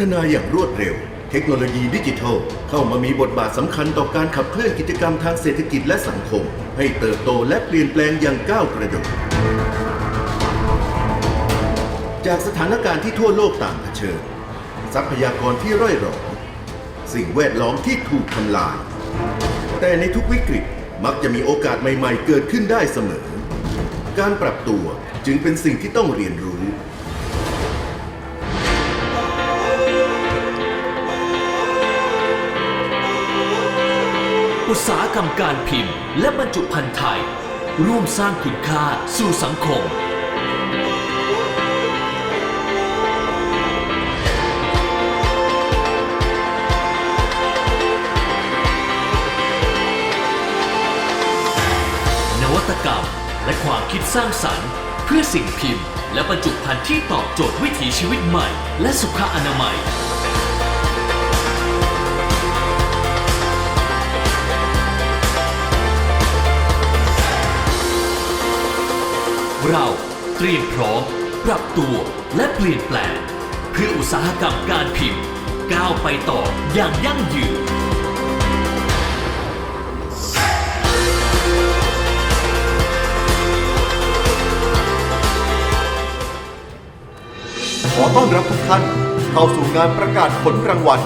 ฒนาอย่างรวดเร็ว เทคโนโลยีดิจิทัล เข้ามามีบทบาทสำคัญต่อการขับเคลื่อนกิจกรรมทางเศรษฐกิจและสังคม ให้เติบโตและเปลี่ยนแปลงอย่างก้าวกระโดดจากสถานการณ์ที่ทั่วโลกต่างเผชิญ ทรัพยากรที่ร่อยหรอสิ่งแวดล้อมที่ถูกทำลาย แต่ในทุกวิกฤตมักจะมีโอกาสใหม่ๆ เกิดขึ้นได้เสมอ การปรับตัวจึงเป็นสิ่งที่ต้องเรียนรู้ อุตสาหกรรมการพิมพ์ และบรรจุภัณฑ์ไทย ร่วมสร้างคุณค่าสู่สังคม นวัตกรรม และความคิดสร้างสรรค์ เพื่อสิ่งพิมพ์ และบรรจุภัณฑ์ที่ตอบโจทย์วิถีชีวิตใหม่ และสุขอนามัย เราเตรียมพร้อม ปรับตัวและเปลี่ยนแปลง เพื่ออุตสาหกรรมการพิมพ์ ก้าวไปต่ออย่างยั่งยืนขอต้อนรับทุกท่านเข้าสู่งานประกาศผลรางวัล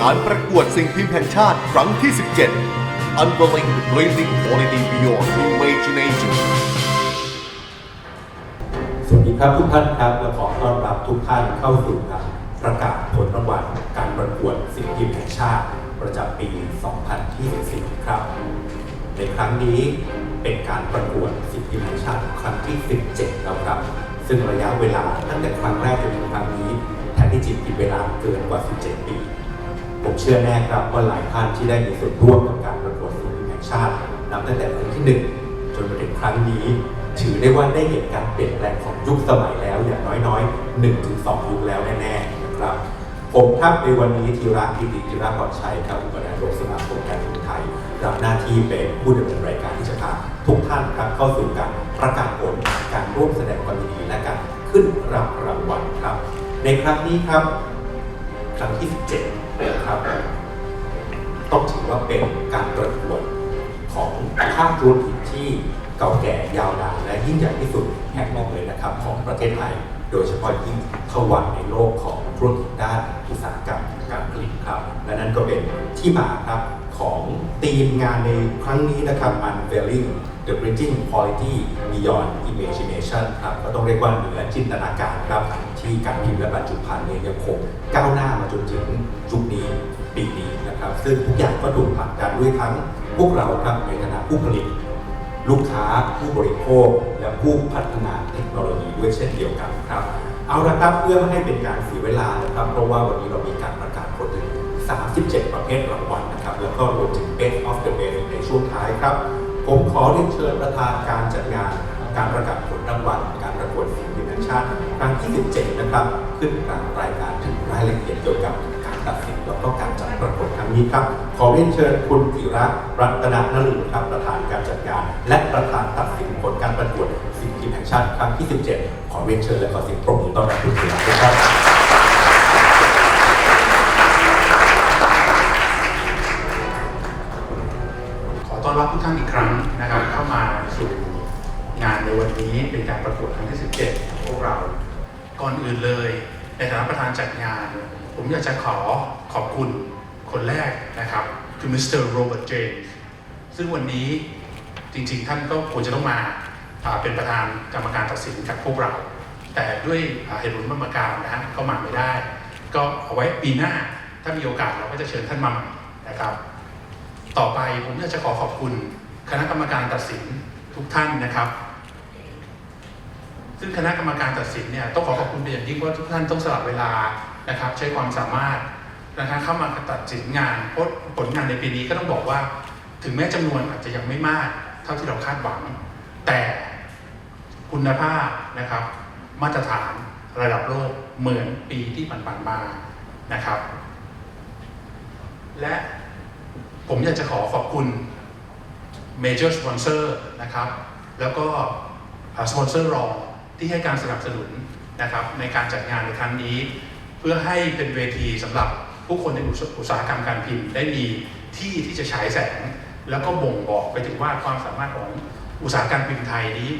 การประกวดสิ่งพิมพ์แห่งชาติครั้งที่ 17 Unveiling the Blazing Quality Beyond Imagination ครับทุกท่านครับและขอต้อนรับทุกท่านเข้าสู่การประกาศผลรางวัลการประกวดสิ่งพิมพ์แห่งชาติ ประจำปี 2024 ครับ ในครั้งนี้เป็นการประกวดสิ่งพิมพ์แห่งชาติครั้งที่ 17 แล้วครับ ซึ่งระยะเวลาตั้งแต่ครั้งแรกจนถึงครั้งนี้แทนที่จริงมีเวลาเกินกว่า 17 ปี ผมเชื่อแน่ครับว่าหลายท่านที่ได้มีส่วนร่วมกับการประกวดสิ่งพิมพ์แห่งชาตินับตั้งแต่ครั้งที่ 1 จนมาถึงครั้งนี้ ถือได้ว่าได้เห็นการเปลี่ยนแปลงของยุคสมัยแล้วอย่างน้อยๆ1-2ยุคแล้วแน่ๆนะครับผมครับในวันนี้ธีระกิติธีระปลอดชัยครับอุปนายกสมาคมการบินไทยรับหน้าที่เป็นผู้ดำเนินรายการที่จะพาทุกท่านครับเข้าสู่การประกาศผลการร่วมแสดงความยินดีและการขึ้นรับรางวัลครับ ในครั้งนี้ครับ ครั้งที่ 17นะครับต้องถือว่าเป็นการประกวดของภาคธุรกิจที่ ก่าแก่ยาวนานและยิ่งใหญ่ที่สุดแห่งหนึ่งเลยนะครับของประเทศไทย โดยเฉพาะยิ่งทวันในโลกของธุรกิจด้านอุตสาหกรรมการผลิตครับ และนั่นก็เป็นที่มาครับของธีมงานในครั้งนี้นะครับ Unveiling the Bridging Quality Beyond Imagination ครับก็ต้องเรียกว่าเหนือจินตนาการครับ ที่การพิมพ์และบรรจุภัณฑ์เนี่ยยังคงก้าวหน้ามาจนถึงยุคนี้ปีนี้นะครับ ซึ่งทุกอย่างก็ถูกผลักดันด้วยทั้งพวกเราครับในฐานะผู้ผลิต ลูกค้าผู้บริโภค และผู้พัฒนาเทคโนโลยีด้วยเช่นเดียวกันครับ เอาละครับเพื่อไม่ให้เป็นการเสียเวลานะครับ เพราะว่าวันนี้เรามีการประกาศผลถึง 37 ประเภทรางวัลนะครับ แล้วก็รวมถึง Best of the Best ในช่วงท้ายครับ ผมขอเรียนเชิญประธานการจัดงาน การประกาศผลรางวัลการประกวดสิ่งพิมพ์แห่งชาติครั้งที่ 17 นะครับ ขึ้นกลางรายการถึงรายละเอียดเกี่ยวกับการตัดสินแล้วก็การ นี้ครับ ขอเรียนเชิญคุณธีระรัตนนฤมลครับประธานการจัดงานและประธานตัดสินผลการประกวดสิ่งพิมแห่งชาติครั้งที่ 17 ขอเรียนเชิญและขอเสียงปรบมือต้อนรับคุณธีระด้วยครับขอต้อนรับทุกท่านอีกครั้งนะครับเข้ามาสู่งานในวันนี้เป็นการประกวดครั้งที่ 17 ของพวกเรา ก่อนอื่นเลย ในฐานะประธานจัดงาน ผมอยากจะขอขอบคุณ คนแรกนะครับคือมิสเตอร์โรเบิร์ตเจมส์ซึ่งวันนี้จริงๆ ท่านก็ควรจะต้องมาเป็นประธานกรรมการตัดสินกับพวกเรา แต่ด้วยเหตุผลบางประการนะฮะก็มาไม่ได้ ก็เอาไว้ปีหน้าถ้ามีโอกาสเราก็จะเชิญท่านมาใหม่นะครับ ต่อไปผมอยากจะขอขอบคุณคณะกรรมการตัดสินทุกท่านนะครับ ซึ่งคณะกรรมการตัดสินเนี่ยต้องขอขอบคุณเป็นอย่างยิ่งว่าทุกท่านต้องสละเวลานะครับ ใช้ความสามารถ นะครับเข้ามาตัดสินงานเพราะผลงานในปีนี้ก็ต้องบอกว่า ถึงแม้จำนวนอาจจะยังไม่มาก เท่าที่เราคาดหวัง แต่คุณภาพนะครับ มาตรฐานระดับโลกเหมือนปีที่ผ่านๆมานะครับ และผมอยากจะขอขอบคุณ Major Sponsor นะครับ แล้วก็สปอนเซอร์รองที่ให้การสนับสนุนนะครับในการจัดงานในครั้งนี้ เพื่อให้เป็นเวทีสำหรับ ผู้คนในอุตสาหกรรมการพิมพ์ ได้มีที่ที่จะฉายแสง แล้วก็บ่งบอกไปถึงว่าความสามารถของอุตสาหกรรมพิมพ์ไทยนี้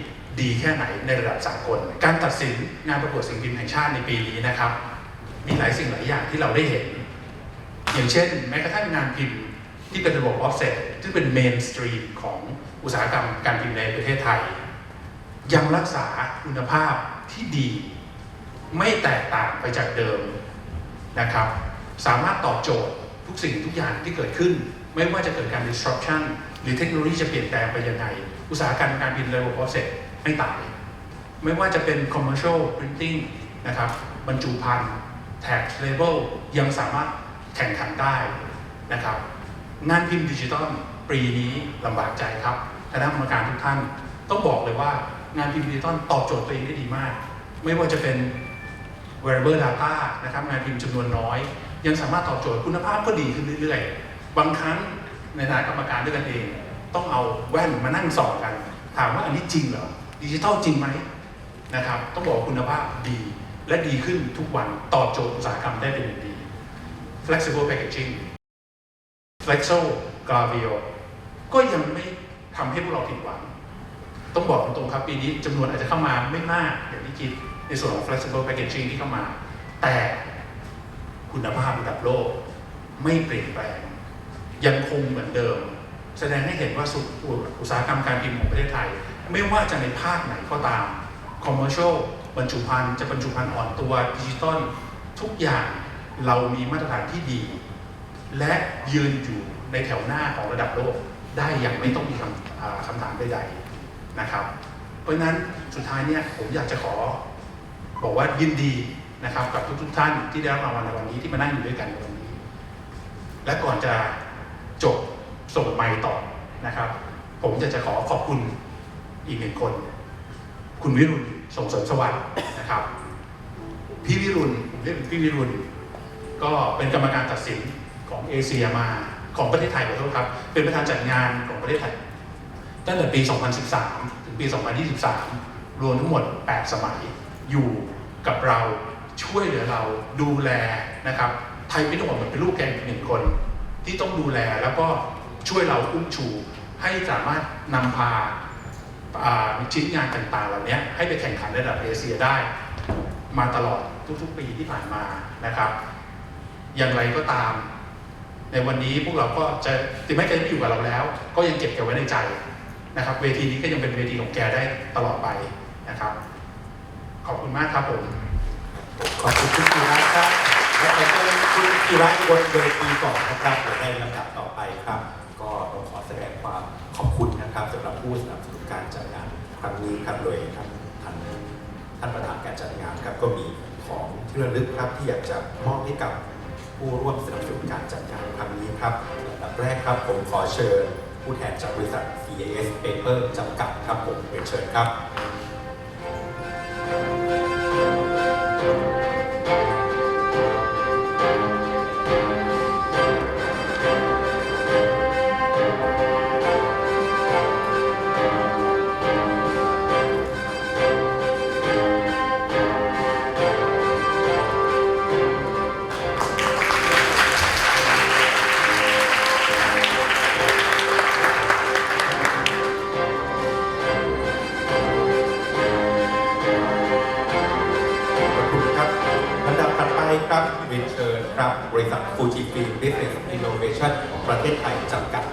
ดีแค่ไหนในระดับสากล การตัดสินงานประกวดสิ่งพิมพ์แห่งชาติในปีนี้นะครับ มีหลายสิ่งหลายอย่างที่เราได้เห็น อย่างเช่น แม้กระทั่งงานพิมพ์ที่เป็นระบบ offset ที่เป็นเมนสตรีมของอุตสาหกรรมการพิมพ์ในประเทศไทย ยังรักษาคุณภาพที่ดี ไม่แตกต่างไปจากเดิมนะครับ สามารถตอบโจทย์ทุกสิ่งทุกอย่างที่เกิดขึ้น ไม่ว่าจะเกิดการ disruption หรือเทคโนโลยีจะเปลี่ยนแปลงไปยังไง อุตสาหกรรมการพิมพ์ระบบ offset ไม่ตาย ไม่ว่าจะเป็น commercial printing นะครับบรรจุภัณฑ์ tax label ยังสามารถแข่งขันได้นะครับงานพิมพ์ดิจิตอลปีนี้ลำบากใจครับคณะกรรมการทุกท่านต้องบอกเลยว่างานพิมพ์ดิจิตอลตอบโจทย์ตัวเองได้ดีมาก ไม่ว่าจะเป็น wearable data นะครับงานพิมพ์จำนวนน้อย ยังสามารถตอบโจทย์คุณภาพก็ดีขึ้นเรื่อยๆ บางครั้งในฐานะกรรมการด้วยกันเอง ต้องเอาแว่นมานั่งสองกัน ถามว่าอันนี้จริงเหรอดิจิทัลจริงไหมนะครับต้องบอกคุณภาพดีและดีขึ้นทุกวันตอบโจทย์อุตสาหกรรมได้เป็นอย่างดี flexible packaging flexo gravio ก็ยังไม่ทำให้พวกเราผิดหวัง ต้องบอกตรงๆครับปีนี้จำนวนอาจจะเข้ามาไม่มากอย่างที่คิดในส่วนของ flexible packaging ที่เข้ามา แต่ คุณภาพระดับโลก ไม่เปลี่ยนแปลง ยังคงเหมือนเดิม แสดงให้เห็นว่าสุดอุตสาหกรรมการพิมพ์ของประเทศไทย ไม่ว่าจะในภาคไหนก็ตาม commercial บรรจุภัณฑ์จะบรรจุภัณฑ์อ่อนตัวดิจิตอลทุกอย่างเรามีมาตรฐานที่ดี และยืนอยู่ในแถวหน้าของระดับโลกได้อย่างไม่ต้องมีคำคำถามใดๆนะครับ เพราะนั้นสุดท้ายเนี่ยผมอยากจะขอ บอกว่ายินดี นะครับ กับทุกๆท่านที่ได้รับรางวัลในวันนี้ที่มานั่งอยู่ด้วยกันในวันนี้ และก่อนจะจบส่งไมค์ต่อนะครับ ผมจะจะขอขอบคุณอีกหนึ่งคน คุณวิรุณส่งเสริมสวัสดิ์นะครับ พี่วิรุณเรียกพี่วิรุณก็เป็นกรรมการตัดสินของเอเชียมาของประเทศไทยขอโทษครับ เป็นประธานจัดงานของประเทศไทย ตั้งแต่ปี 2013 ถึงปี 2023 รวมทั้งหมด 8 สมัยอยู่กับเรา ช่วยเหลือเราดูแลนะครับไทยไม่ต้องบอกเหมือนเป็นลูกแกอีกหนึ่งคน ที่ต้องดูแลแล้วก็ช่วยเราอุ้มชูให้สามารถนำพาอ่าชิ้นงานต่างๆ เหล่านี้ให้ไปแข่งขันในระดับเอเชียได้ มาตลอดทุกๆ ปีที่ผ่านมานะครับ อย่างไรก็ตาม ในวันนี้พวกเราก็จะถึงแม้แกจะไม่อยู่กับเราแล้ว ก็ยังเก็บแกไว้ในใจนะครับ เวทีนี้ก็ยังเป็นเวทีของแกได้ตลอดไปนะครับ ขอบคุณมากครับผม ขอบคุณคุณกีรัตน์ครับและขอเชิญคุณกีรัตน์บนเวทีก่อนนะครับเดี๋ยวในลำดับต่อไปครับ ก็ต้องขอแสดงความขอบคุณนะครับสำหรับผู้สนับสนุนการจัดงานครั้งนี้ครับโดยท่านท่านท่านประธานการจัดงานครับก็มีของที่ระลึกครับที่อยากจะมอบให้กับผู้ร่วมสนับสนุนการจัดงานครั้งนี้ครับลำดับแรกครับผมขอเชิญผู้แทนจากบริษัท CAS Paper จำกัดครับผมเรียนเชิญครับ บริษัทฟูจิฟิล์มบิสเนสอินโนเวชั่นประเทศไทยจำกัด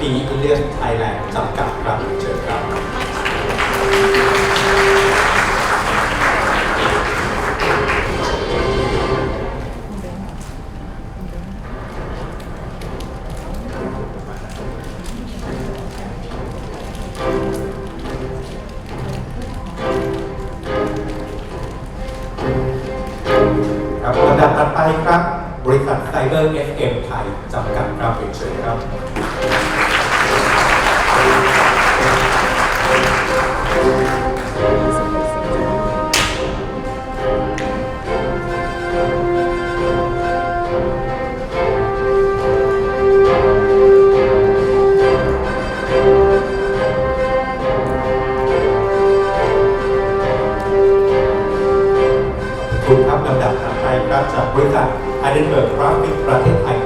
ปีอินเดียไทยแลนด์จำ ถัดไปครับจากบริษัทไอเดนเบิร์กกราฟิกประเทศไทย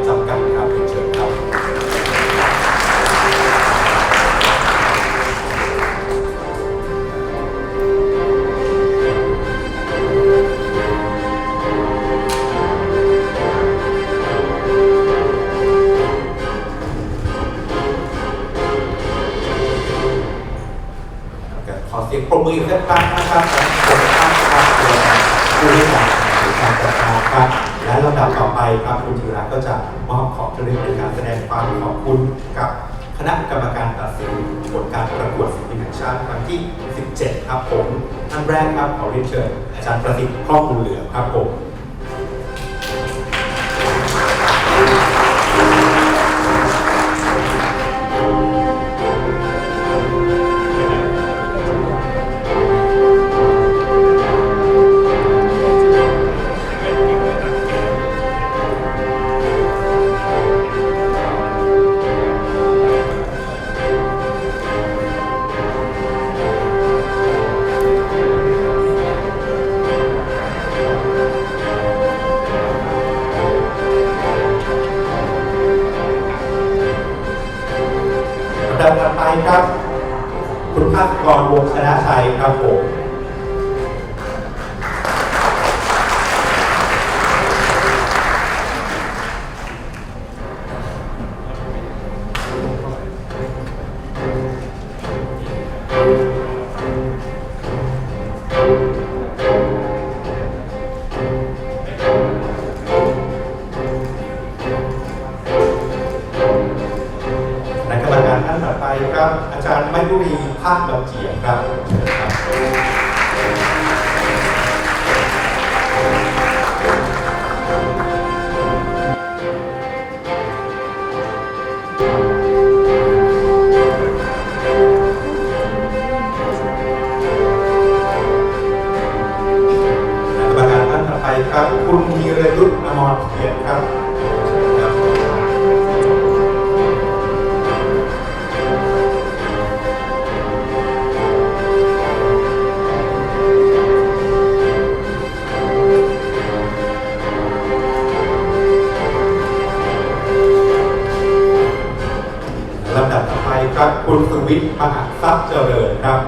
คุณสุวิทย์มหาทรัพย์เจริญครับ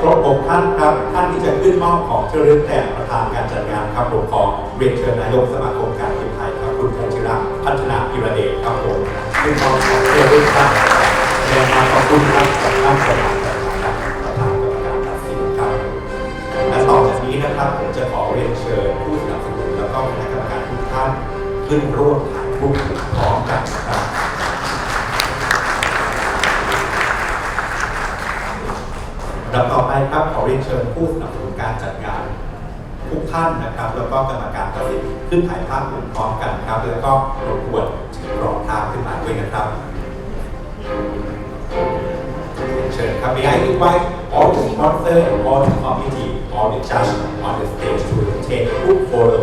ครบ6ท่านครับท่านที่จะขึ้นมอบของที่ระลึกแด่ประธานการจัดงานครับผมขอเรียนเชิญนายกสมาคมการบินไทยครับคุณพัชระพัฒนาพิระเดชครับผมขึ้นมอบของที่ระลึกครับแสดงความขอบคุณครับกับท่านประธานจัดงานประธานกรรมการตัดสินครับและต่อจากนี้นะครับผมจะขอเรียนเชิญผู้สนับสนุนแล้วก็คณะกรรมการทุกท่านขึ้นร่วมถ่ายรูปพร้อมกันนะครับ ลำดับต่อไปครับขอเรียนเชิญผู้สนับสนุนการจัดงานทุกท่านนะครับ แล้วก็กรรมการตัดสินขึ้นถ่ายภาพกลุ่มพร้อมกันครับ แล้วก็รบกวนถือกรอบภาพขึ้นมาด้วยนะครับเชิญครับ May I invite all the sponsors, all the committee, all the judge on the stage to take a group photo,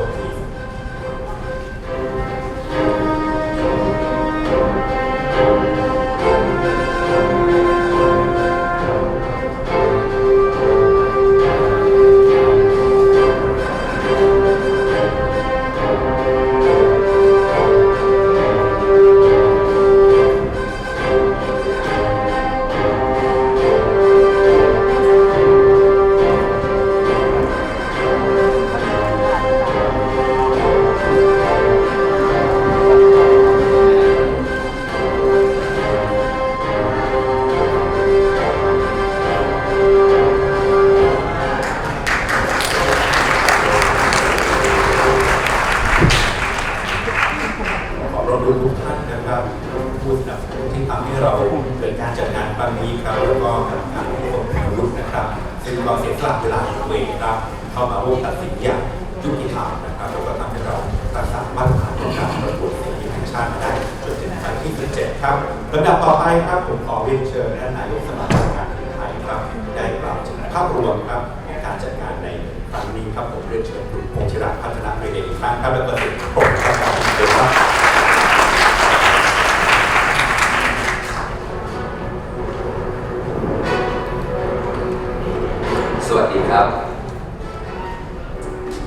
นี้ครับแล้วก็กรรมการผู้ทรงคุณวุฒินะครับซึ่งก็เสียสละเวลาของตัวทครับเข้ามาร่วมตัดสินอย่างยุติธรรมนะครับแล้วก็ทำให้เรารักษามาตรฐานของการประกวดสิ่งที่แห่งชาติได้จนถึงครั้งที่17ครับลำดับต่อไปครับผมขอเรียนเชิญท่านนายกสมาคมการบินไทยครับได้กล่าวถึงภาพรวมครับ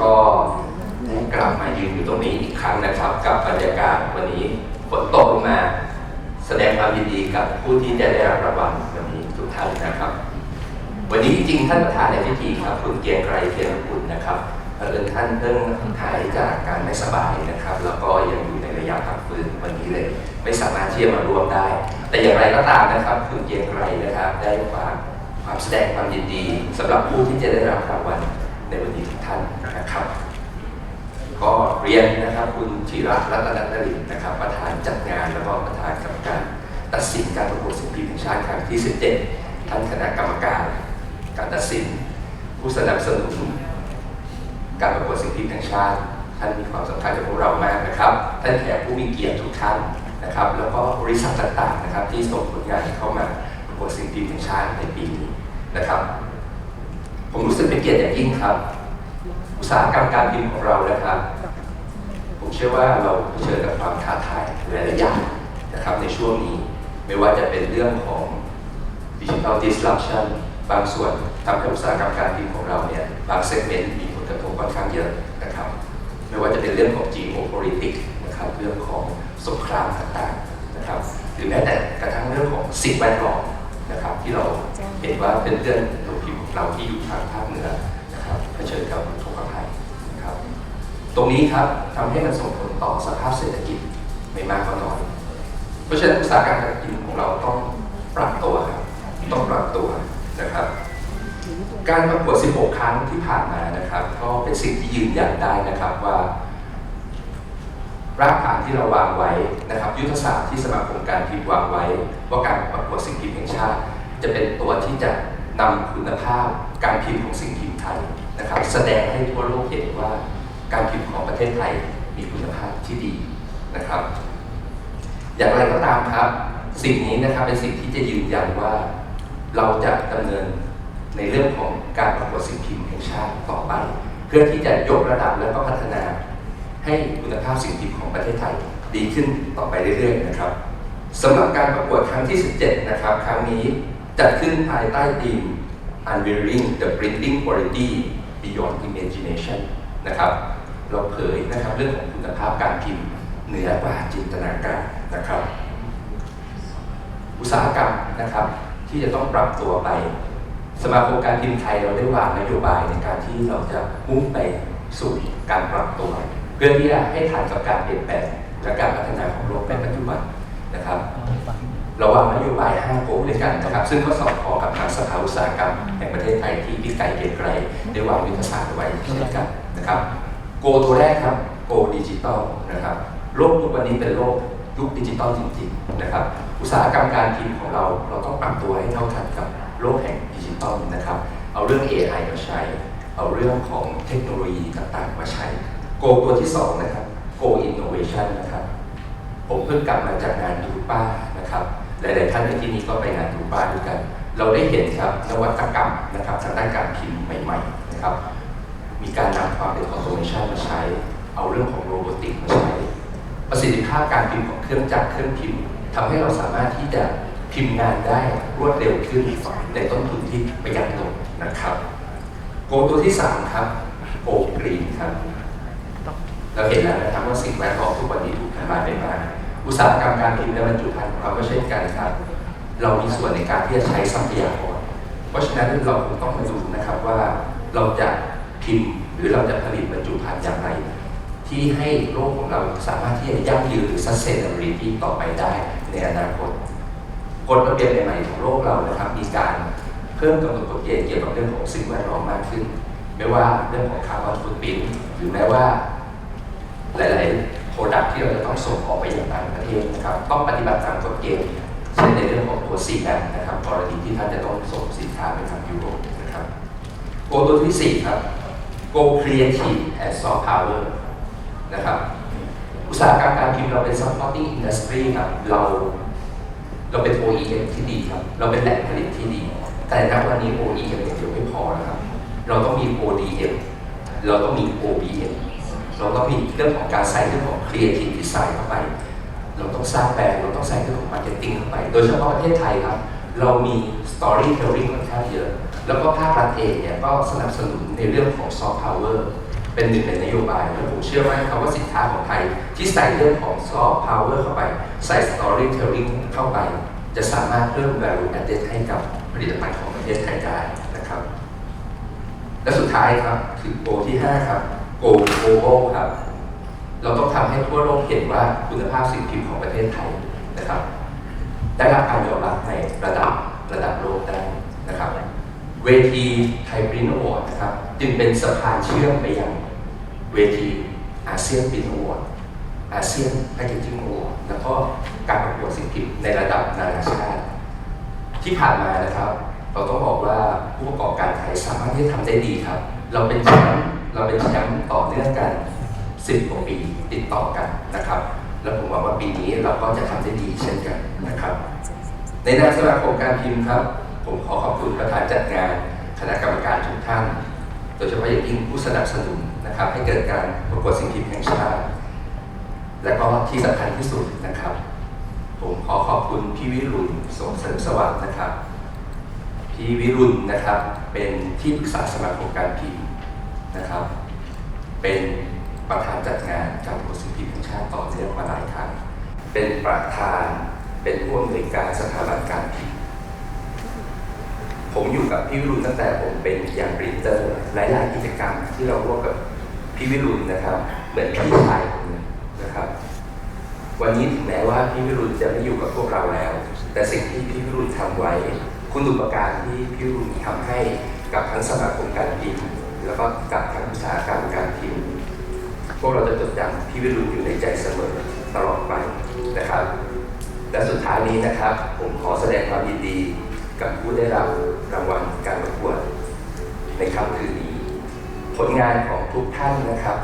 ก็ได้กลับมายืนอยู่ตรงนี้อีกครั้งนะครับ กับบรรยากาศวันนี้ฝนตกลงมา แสดงความยินดีกับผู้ที่จะได้รับรางวัลวันนี้ทุกท่านนะครับ วันนี้จริงๆท่านประธานในพิธีครับคุณเกียงไกรเทียนกุลนะครับเอิญท่านเพิ่งหายจากการไม่สบายนะครับ แล้วก็ยังอยู่ในระยะพักฟื้นวันนี้เลย ไม่สามารถที่จะมาร่วมได้ แต่อย่างไรก็ตามนะครับ คุณเกียงไกรนะครับ ได้ฝากความแสดงความยินดีสำหรับผู้ที่จะได้รับรางวัลในวันนี้ทุกท่านนะครับ ก็เรียนนะครับคุณธีระรัตนนรินทร์นะครับประธานจัดงานแล้วก็ประธานกรรมการตัดสินการประกวดศิลปินแห่งชาติครั้งที่ 17ท่านคณะกรรมการ การตัดสิน ผู้สนับสนุน การประกวดศิลปินแห่งชาติท่านมีความสำคัญกับพวกเรามากนะครับท่านแขกผู้มีเกียรติทุกท่านนะครับ แล้วก็บริษัทต่างๆนะครับ ที่ส่งผลงานเข้ามาประกวดศิลปินแห่งชาติในปีนี้นะครับ ผมรู้สึกเป็นเกียรติอย่างยิ่งครับ อุตสาหกรรมการพิมพ์ของเรานะครับ เชื่อว่าเราเผชิญกับความท้าทายหลายๆอย่างนะครับในช่วงนี้ไม่ว่าจะเป็นเรื่องของ digital disruption บางส่วนทำให้อุตสาหกรรมการพิมพ์ของเราเนี่ยบางเซกเมนต์มีผลกระทบค่อนข้างเยอะนะครับ ไม่ว่าจะเป็นเรื่องของ geopolitics นะครับเรื่องของสงครามต่างๆนะครับหรือแม้แต่กระทั่งเรื่องของสิ่งแวดล้อมนะครับที่เราเห็นว่าเป็นเรื่องโรงพิมพ์ของเราที่อยู่ทางภาคเหนือนะครับเผชิญกับอุทกภัยนะครับ ตรงนี้ครับทำให้มันส่งผลต่อสภาพเศรษฐกิจไม่มากก็น้อย เพราะฉะนั้นอุตสาหกรรมการพิมพ์ของเราต้องปรับตัวครับต้องปรับตัวนะครับ การประกวด 16 ครั้งที่ผ่านมานะครับ ก็เป็นสิ่งที่ยืนยันได้นะครับว่ารากฐานที่เราวางไว้นะครับ ยุทธศาสตร์ที่สมาคมการพิมพ์วางไว้ ว่าการประกวดสิ่งพิมพ์แห่งชาติ จะเป็นตัวที่จะนำคุณภาพการพิมพ์ของสิ่งพิมพ์ไทยนะครับ แสดงให้ทั่วโลกเห็นว่า การพิมพ์ของประเทศไทยมีคุณภาพที่ดีนะครับ อย่างไรก็ตามครับ สิ่งนี้นะครับเป็นสิ่งที่จะยืนยันว่าเราจะดำเนินในเรื่องของการประกวดสิ่งพิมพ์แห่งชาติต่อไป เพื่อที่จะยกระดับและก็พัฒนาให้คุณภาพสิ่งพิมพ์ของประเทศไทยดีขึ้นต่อไปเรื่อยๆนะครับสำหรับการประกวดครั้งที่ 17 นะครับ ครั้งนี้จัดขึ้นภายใต้ธีม Unveiling the Printing Quality Beyond Imagination นะครับ เราเผยนะครับเรื่องของคุณภาพการพิมพ์เหนือกว่าจินตนาการนะครับ อุตสาหกรรมนะครับ ที่จะต้องปรับตัวไป สมาคมการพิมพ์ไทยเราได้วางนโยบายในการที่เราจะมุ่งไปสู่การปรับตัว เพื่อที่จะให้ทันกับการเปลี่ยนแปลงและการพัฒนาของโลกในปัจจุบันนะครับเราวางนโยบาย5โกด้วยกันนะครับ ซึ่งก็สอดคล้องกับทางสภาอุตสาหกรรมแห่งประเทศไทยที่พี่ไก่เกียงไกรได้วางยุทธศาสตร์ไว้เช่นกันนะครับ โกตัวแรกครับโกดิจิตอลนะครับโลกทุกวันนี้เป็นโลกยุคดิจิตอลจริงๆนะครับอุตสาหกรรมการพิมพ์ของเรา เราต้องปรับตัวให้เท่าทันกับโลกแห่งดิจิตอลนะครับเอาเรื่อง AI มาใช้ เอาเรื่องของเทคโนโลยีต่างๆ มาใช้โกตัวที่สองนะครับ Go Innovation นะครับผมเพิ่งกลับมาจากงานดูป้านะครับหลายๆท่านในที่นี้ก็ไปงานดูป้าด้วยกัน เราได้เห็นครับนวัตกรรมนะครับทางด้านการพิมพ์ใหม่ๆนะครับ มีการนำความเป็นออโตเมชันมาใช้ เอาเรื่องของโรบอติกมาใช้ ประสิทธิภาพการพิมพ์ของเครื่องจักรเครื่องพิมพ์ทำให้เราสามารถที่จะพิมพ์งานได้รวดเร็วขึ้นในต้นทุนที่ประหยัดลงนะครับ โกตัวที่ 3 ครับโกกรีนครับ เราเห็นแล้วนะครับว่าสิ่งแวดล้อมทุกวันนี้ถูกทำลายไปมากอุตสาหกรรมการพิมพ์และบรรจุภัณฑ์ของเราก็เช่นกันครับ เรามีส่วนในการที่จะใช้ทรัพยากร เพราะฉะนั้นเราคงต้องมาดูนะครับว่าเราจะ พิมพ์ หรือเราจะผลิตบรรจุภัณฑ์อย่างไร ที่ให้โลกของเราสามารถที่จะยั่งยืนหรือ sustainability ต่อไปได้ในอนาคตกฎระเบียบใหม่ๆของโลกเรานะครับ มีการเพิ่มกำหนดกฎเกณฑ์เกี่ยวกับเรื่องของสิ่งแวดล้อมมากขึ้น ไม่ว่าเรื่องของคาร์บอนฟุตปรินหรือแม้ว่า หลายๆโปรดักที่เราจะต้องส่งออกไปยังต่างประเทศนะครับ ต้องปฏิบัติตามกฎเกณฑ์เช่นในเรื่องของตัวซีแบนนะครับกรณีที่ท่านจะต้องส่งสินค้าไปทางยุโรปนะครับโกตัวที่ 4 ครับ Go Creative and Soft Power นะครับอุตสาหกรรมการพิมพ์เราเป็น supporting industry ครับเราเราเป็น OEM ที่ดีครับ เราเป็นแหล่งผลิตที่ดี แต่ณวันนี้ OEM อย่างเดียวไม่พอนะครับ เราต้องมี ODM เราต้องมี OBM เราต้องมีเรื่องของการใส่เรื่องของ creative design เข้าไป เราต้องสร้างแบรนด์เราต้องใส่เรื่องของ marketing เข้าไป โดยเฉพาะประเทศไทยครับ เรามี storytelling ค่อนข้างเยอะ แล้วก็ภาครัฐเองเนี่ยก็สนับสนุนในเรื่องของ soft power เป็นหนึ่งในนโยบายและผมเชื่อว่าครับว่าสินค้าของไทย ที่ใส่เรื่องของ soft power เข้าไป ใส่ storytelling เข้าไป จะสามารถเพิ่ม value added ให้กับผลิตภัณฑ์ของประเทศไทยได้นะครับ และสุดท้ายครับคือโกที่ 5 ครับ Go Global ครับ เราต้องทำให้ทั่วโลกเห็นว่าคุณภาพสิ่งพิมพ์ของประเทศไทยนะครับ ได้รับการยอมรับในระดับระดับโลกได้นะครับ เวทีไทยปรินอวอร์ดนะครับจึงเป็นสะพานเชื่อมไปยังเวทีอาเซียนปรินอวอร์ดอาเซียนแพคเกจิ้งอวอร์ดแล้วก็การประกวดสิ่งพิมพ์ในระดับนานาชาติ ที่ผ่านมานะครับ เราต้องบอกว่าผู้ประกอบการไทยสามารถที่จะทำได้ดีครับ เราเป็นแชมป์เราเป็นแชมป์ต่อเนื่องกัน10กว่าปีติดต่อกันนะครับ แล้วผมหวังว่าปีนี้เราก็จะทำได้ดีเช่นกันนะครับ ในนามสมาคมการพิมพ์ครับ ผมขอขอบคุณประธานจัดงานคณะกรรมการทุกท่าน โดยเฉพาะอย่างยิ่งผู้สนับสนุนนะครับ ให้เกิดการประกวดสิ่งพิมพ์แห่งชาติ และก็ที่สำคัญที่สุดนะครับ ผมขอขอบคุณพี่วิรุณสงเสริมสวัสดิ์นะครับพี่วิรุณนะครับเป็นที่ปรึกษาสมาคมการพิมพ์นะครับ เป็นประธานจัดงานการประกวดสิ่งพิมพ์แห่งชาติต่อเนื่องมาหลายครั้งเป็นประธานเป็นผู้อำนวยการสถาบันการพิมพ์ ผมอยู่กับพี่วิรุณตั้งแต่ผมเป็นอย่างปรินเตอร์หลายๆกิจกรรมที่เราร่วมกับพี่วิรุณนะครับ เหมือนพี่ชายคนหนึงนะครับ วันนี้ถึงแม้ว่าพี่วิรุณจะไม่อยู่กับพวกเราแล้ว แต่สิ่งที่พี่วิรุณทำไว้ คุณอุปการที่พี่วิรุณทำให้กับทั้งสมาคมการพิมพ์แล้วก็กับทั้งอุตสาหกรรมการพิมพ์พวกเราจะจดจำพี่วิรุณอยู่ในใจเสมอตลอดไปนะครับ และสุดท้ายนี้นะครับ ผมขอแสดงความยินดีกับผู้ได้รับ รางวัลการประกวดในค่ำคืนนี้ ผลงานของทุกท่านนะครับ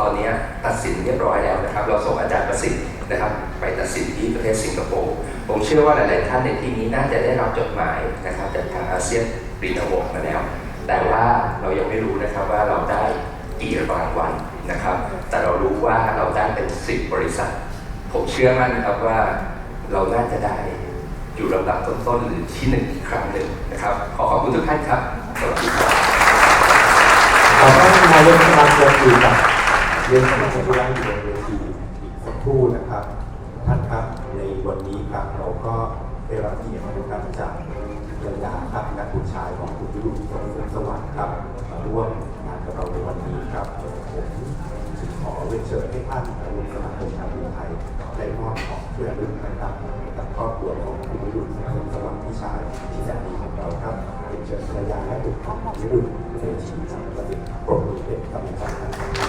ตอนนี้ตัดสินเรียบร้อยแล้วนะครับ เราส่งอาจารย์ประสิทธิ์นะครับ ไปตัดสินที่ประเทศสิงคโปร์ผมเชื่อว่าหลาย ๆ ท่านในที่นี้น่าจะได้รับจดหมายนะครับจากทางอาเซียนปรีนาวมาแล้ว แต่ว่าเรายังไม่รู้นะครับว่าเราได้กี่รางวัลนะครับ แต่เรารู้ว่าเราได้เป็นสิบบริษัท ผมเชื่อมั่นครับว่าเราน่าจะได้ อยู่ลำดับต้นๆหรือที่หนึ่งอีกครั้งหนึ่งนะครับ ขอขอบคุณทุกท่านครับสวัสดีครับขอท่านนายกสมาคมอยู่กับเรียนสมาคมที่นั่งอยู่บนเวทีอีกสักครู่นะครับท่านครับในวันนี้ครับเราก็ ญภรรยาและบุตรของวิรุณในทีมสัมปติปรบมือเป็นกำลังใจ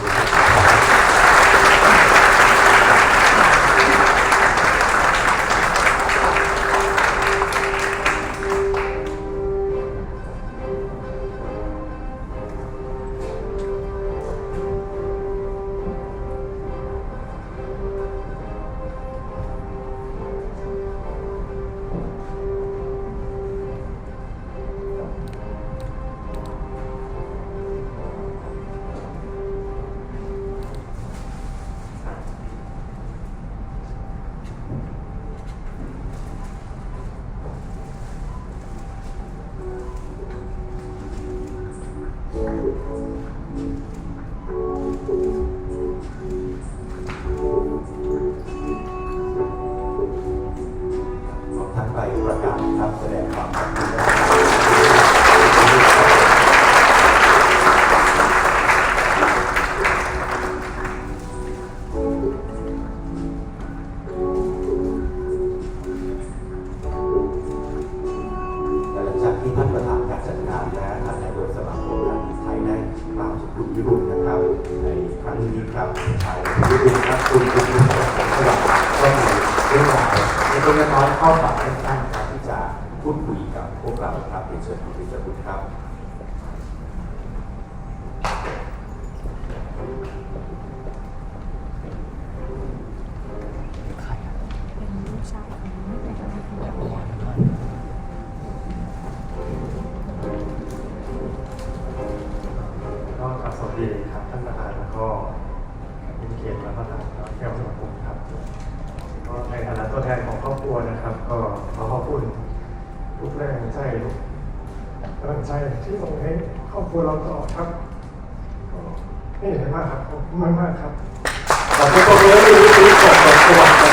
ต่อครับไม่เหนื่อยมากครับไม่มากครับขอบคุณทุกคนที่ติดตามสวัสดี